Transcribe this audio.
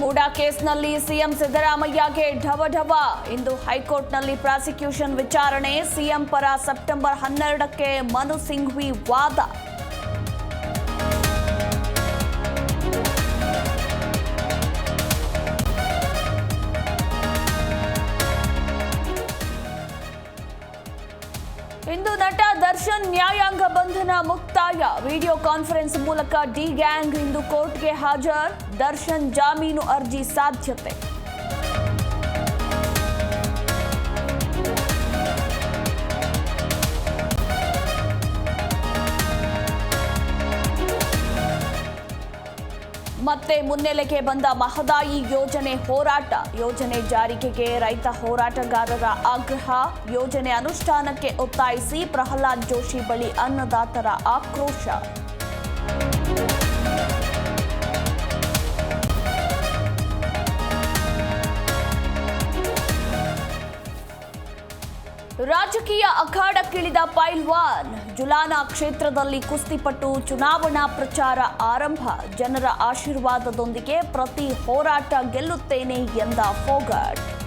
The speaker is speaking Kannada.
ಹೂಡಾ ಕೇಸ್ನಲ್ಲಿ ಸಿಎಂ ಸಿದ್ದರಾಮಯ್ಯಗೆ ಢವಢವ. ಢವ ಇಂದು ಹೈಕೋರ್ಟ್ನಲ್ಲಿ ಪ್ರಾಸಿಕ್ಯೂಷನ್ ವಿಚಾರಣೆ. ಸಿಎಂ ಪರ ಸೆಪ್ಟೆಂಬರ್ ಹನ್ನೆರಡಕ್ಕೆ ಮನು ಸಿಂಘ್ವಿ ವಾದ. ಇಂದು ನಟ ದರ್ಶನ್ ನ್ಯಾಯಾಂಗ ಬಂಧನ ಮುಕ್ತಾಯ ವಿಡಿಯೋ ಕಾನ್ಫರೆನ್ಸ್ ಮೂಲಕ ಡಿ ಗ್ಯಾಂಗ್ ಇಂದು ಕೋರ್ಟ್ಗೆ ಹಾಜರ್ ದರ್ಶನ್ ಜಾಮೀನು ಅರ್ಜಿ ಸಾಧ್ಯತೆ ಮತ್ತೆ ಮುನ್ನೆಲೆಗೆ ಬಂದ ಮಹದಾಯಿ ಯೋಜನೆ ಹೋರಾಟ. ಯೋಜನೆ ಜಾರಿಗೆಗೆ ರೈತ ಹೋರಾಟಗಾರರ ಆಗ್ರಹ. ಯೋಜನೆ ಅನುಷ್ಠಾನಕ್ಕೆ ಒತ್ತಾಯಿಸಿ ಪ್ರಹ್ಲಾದ್ ಜೋಶಿ ಬಳಿ ಅನ್ನದಾತರ ಆಕ್ರೋಶ. ರಾಜಕೀಯ ಅಖಾಡಕ್ಕಿಳಿದ ಪೈಲ್ವಾನ್. ಜುಲಾನಾ ಕ್ಷೇತ್ರದಲ್ಲಿ ಕುಸ್ತಿಪಟ್ಟು ಚುನಾವಣಾ ಪ್ರಚಾರ ಆರಂಭ. ಜನರ ಆಶೀರ್ವಾದದೊಂದಿಗೆ ಪ್ರತಿ ಹೋರಾಟ ಗೆಲ್ಲುತ್ತೇನೆ ಎಂದ ಫೋಗಟ್.